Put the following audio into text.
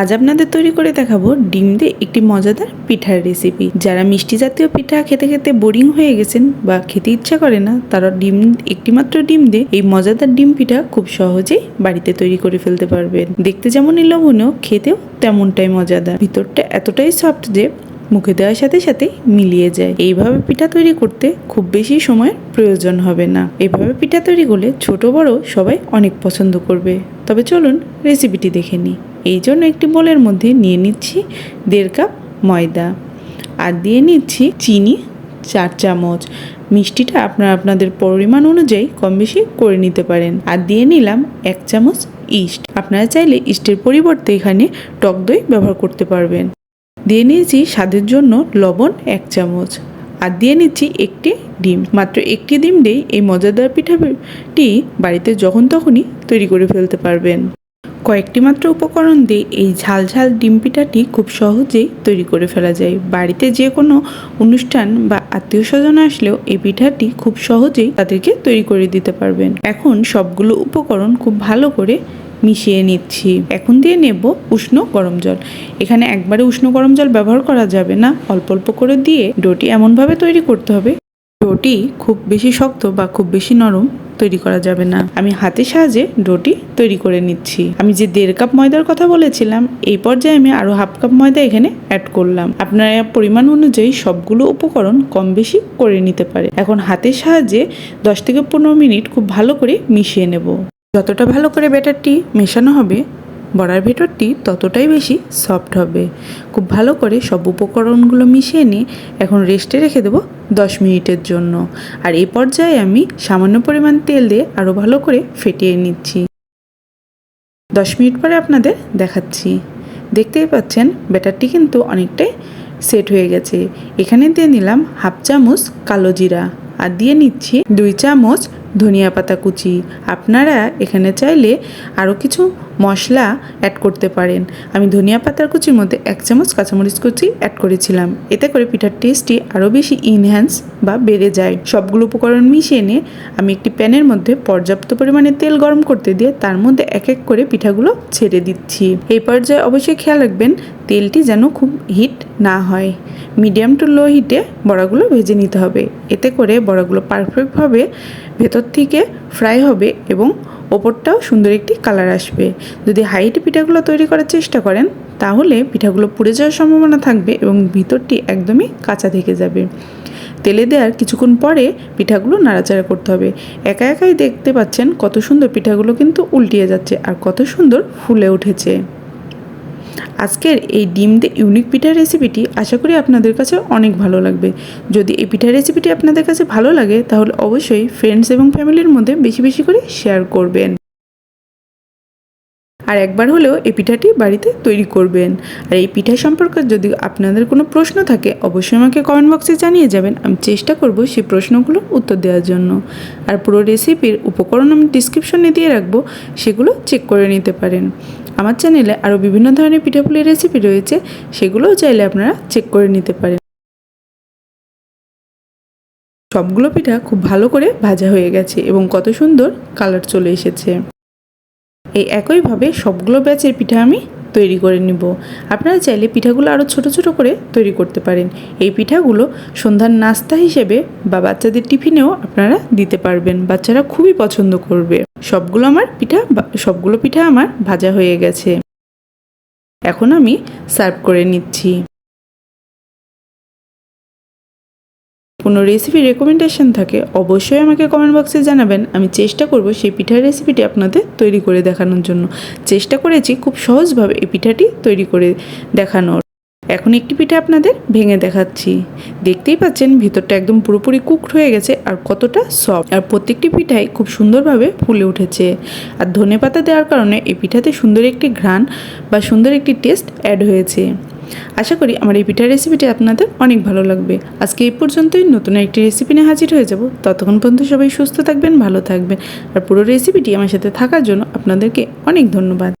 আজ আপনাদের তৈরি করে দেখাবো ডিম দিয়ে একটি মজাদার পিঠার রেসিপি যারা মিষ্টি জাতীয় পিঠা খেতে খেতে বোরিং হয়ে গেছেন বা খেতে ইচ্ছা করে না, তারা ডিম, একটিমাত্র ডিম দিয়ে এই মজাদার ডিম পিঠা খুব সহজেই বাড়িতে তৈরি করে ফেলতে পারবেন। দেখতে যেমনই লোভনীয়, খেতেও তেমনটাই মজাদার। ভিতরটা এতটাই সফট যে মুখে দেওয়ার সাথে সাথে মিলিয়ে যায়। এইভাবে পিঠা তৈরি করতে খুব বেশি সময়ের প্রয়োজন হবে না। এইভাবে পিঠা তৈরি করলে ছোট বড় সবাই অনেক পছন্দ করবে। তবে চলুন রেসিপিটি দেখে নিই। এই জন্য একটি বোলের মধ্যে নিয়ে নিচ্ছি দেড় কাপ ময়দা আর দিয়ে নিচ্ছি চিনি চার চামচ। মিষ্টিটা আপনারা আপনাদের পরিমাণ অনুযায়ী কম বেশি করে নিতে পারেন। আর দিয়ে নিলাম এক চামচ ইস্ট। আপনারা চাইলে ইস্টের পরিবর্তে এখানে টক দই ব্যবহার করতে পারবেন। দিয়ে নিয়েছি স্বাদের জন্য লবণ এক চামচ। আর দিয়ে নিচ্ছি একটি ডিম। মাত্র একটি ডিম দিয়েই এই মজাদার পিঠাটি বাড়িতে যখন তখনই তৈরি করে ফেলতে পারবেন। কয়েকটি মাত্র উপকরণ দিয়ে এই ঝাল ঝাল ডিম পিঠাটি খুব সহজেই তৈরি করে ফেলা যায়। বাড়িতে যে কোনো অনুষ্ঠান বা আত্মীয় স্বজন আসলেও এই পিঠাটি খুব সহজেই তাদেরকে তৈরি করে দিতে পারবেন। এখন সবগুলো উপকরণ খুব ভালো করে মিশিয়ে নিচ্ছি। এখন দিয়ে নেব উষ্ণ গরম জল। এখানে একবারে উষ্ণ গরম জল ব্যবহার করা যাবে না। অল্প অল্প করে দিয়ে ডোটি এমনভাবে তৈরি করতে হবে ডোটি খুব বেশি শক্ত বা খুব বেশি নরম তৈরি করা যাবে না। আমি হাতের সাহায্যে ডোটি তৈরি করে নিচ্ছি। আমি যে দেড় কাপ ময়দার কথা বলেছিলাম, এই পর্যায়ে আমি আরও হাফ কাপ ময়দা এখানে অ্যাড করলাম। আপনারা পরিমাণ অনুযায়ী সবগুলো উপকরণ কম বেশি করে নিতে পারে। এখন হাতের সাহায্যে দশ থেকে পনেরো মিনিট খুব ভালো করে মিশিয়ে নেব। যতটা ভালো করে ব্যাটারটি মেশানো হবে, বড়ার ভেতরটি ততটাই বেশি সফট হবে। খুব ভালো করে সব উপকরণগুলো মিশিয়ে নিয়ে এখন রেস্টে রেখে দেবো দশ মিনিটের জন্য। আর এ পর্যায়ে আমি সামান্য পরিমাণ তেল দিয়ে আরও ভালো করে ফেটিয়ে নিচ্ছি। দশ মিনিট পরে আপনাদের দেখাচ্ছি। দেখতেই পাচ্ছেন, ব্যাটারটি কিন্তু অনেকটাই সেট হয়ে গেছে। এখানে দিয়ে নিলাম হাফ চামচ কালো জিরা। আর দিয়ে নিচ্ছি দুই চামচ ধনিয়া পাতা কুচি। আপনারা এখানে চাইলে আরও কিছু মশলা অ্যাড করতে পারেন। আমি ধনিয়া পাতার কুচির মধ্যে এক চামচ কাঁচামরিচ কুচি অ্যাড করেছিলাম। এতে করে পিঠার টেস্টটি আরও বেশি ইনহ্যান্স বা বেড়ে যায়। সবগুলো উপকরণ মিশিয়ে এনে আমি একটি প্যানের মধ্যে পর্যাপ্ত পরিমাণে তেল গরম করতে দিয়ে তার মধ্যে এক এক করে পিঠাগুলো ছেড়ে দিচ্ছি। এই পর্যায়ে অবশ্যই খেয়াল রাখবেন, তেলটি যেন খুব হিট না হয়। মিডিয়াম টু লো হিটে বড়াগুলো ভেজে নিতে হবে। এতে করে বড়াগুলো পারফেক্টভাবে ভেতর থেকে ফ্রাই হবে এবং ওপরটাও সুন্দর একটি কালার আসবে। যদি হাইট পিঠাগুলো তৈরি করার চেষ্টা করেন, তাহলে পিঠাগুলো পুড়ে যাওয়ার সম্ভাবনা থাকবে এবং ভিতরটি একদমই কাঁচা থেকে যাবে। তেলে দেওয়ার কিছুক্ষণ পরে পিঠাগুলো নাড়াচাড়া করতে হবে। একা একাই দেখতে পাচ্ছেন কত সুন্দর পিঠাগুলো কিন্তু উল্টিয়ে যাচ্ছে আর কত সুন্দর ফুলে উঠেছে। আজকের এই ডিম দিয়ে ইউনিক পিঠার রেসিপিটি আশা করি আপনাদের কাছে অনেক ভালো লাগবে। যদি এই পিঠার রেসিপিটি আপনাদের কাছে ভালো লাগে, তাহলে অবশ্যই ফ্রেন্ডস এবং ফ্যামিলির মধ্যে বেশি বেশি করে শেয়ার করবেন। আর একবার হলেও এই পিঠাটি বাড়িতে তৈরি করবেন। আর এই পিঠা সম্পর্কে যদি আপনাদের কোনো প্রশ্ন থাকে, অবশ্যই আমাকে কমেন্ট বক্সে জানিয়ে যাবেন। আমি চেষ্টা করব সেই প্রশ্নগুলোর উত্তর দেওয়ার জন্য। আর পুরো রেসিপির উপকরণ আমি ডিসক্রিপশনে দিয়ে রাখব, সেগুলো চেক করে নিতে পারেন। আমার চ্যানেলে আরও বিভিন্ন ধরনের পিঠাপুলির রেসিপি রয়েছে, সেগুলোও চাইলে আপনারা চেক করে নিতে পারেন। সবগুলো পিঠা খুব ভালো করে ভাজা হয়ে গেছে এবং কত সুন্দর কালার চলে এসেছে। এই একইভাবে সবগুলো ব্যাচের পিঠা আমি তৈরি করে নিব। আপনারা চাইলে পিঠাগুলো আরও ছোট ছোট করে তৈরি করতে পারেন। এই পিঠাগুলো সন্ধ্যার নাস্তা হিসেবে বা বাচ্চাদের টিফিনেও আপনারা দিতে পারবেন। বাচ্চারা খুবই পছন্দ করবে। সবগুলো আমার পিঠা সবগুলো পিঠা আমার ভাজা হয়ে গেছে। এখন আমি সার্ভ করে নিচ্ছি। কোনো রেসিপি রেকমেন্ডেশন থাকে, অবশ্যই আমাকে কমেন্ট বক্সে জানাবেন। আমি চেষ্টা করব সেই পিঠার রেসিপিটি আপনাদের তৈরি করে দেখানোর জন্য। চেষ্টা করেছি খুব সহজভাবে এই পিঠাটি তৈরি করে দেখানোর। এখন একটি পিঠা আপনাদের ভেঙে দেখাচ্ছি। দেখতেই পাচ্ছেন ভিতরটা একদম পুরোপুরি কুকড হয়ে গেছে আর কতটা সফট আর প্রত্যেকটি পিঠাই খুব সুন্দরভাবে ফুলে উঠেছে। আর ধনে পাতা দেওয়ার কারণে এই পিঠাতে সুন্দর একটি ঘ্রাণ বা সুন্দর একটি টেস্ট অ্যাড হয়েছে। আশা করি আমার এই পিঠার রেসিপিটি আপনাদের অনেক ভালো লাগবে। আজকে এই পর্যন্তই, নতুন একটি রেসিপি নিয়ে হাজির হয়ে যাব। ততক্ষণ পর্যন্ত সবাই সুস্থ থাকবেন, ভালো থাকবেন। আর পুরো রেসিপিটি আমার সাথে থাকার জন্য আপনাদেরকে অনেক ধন্যবাদ।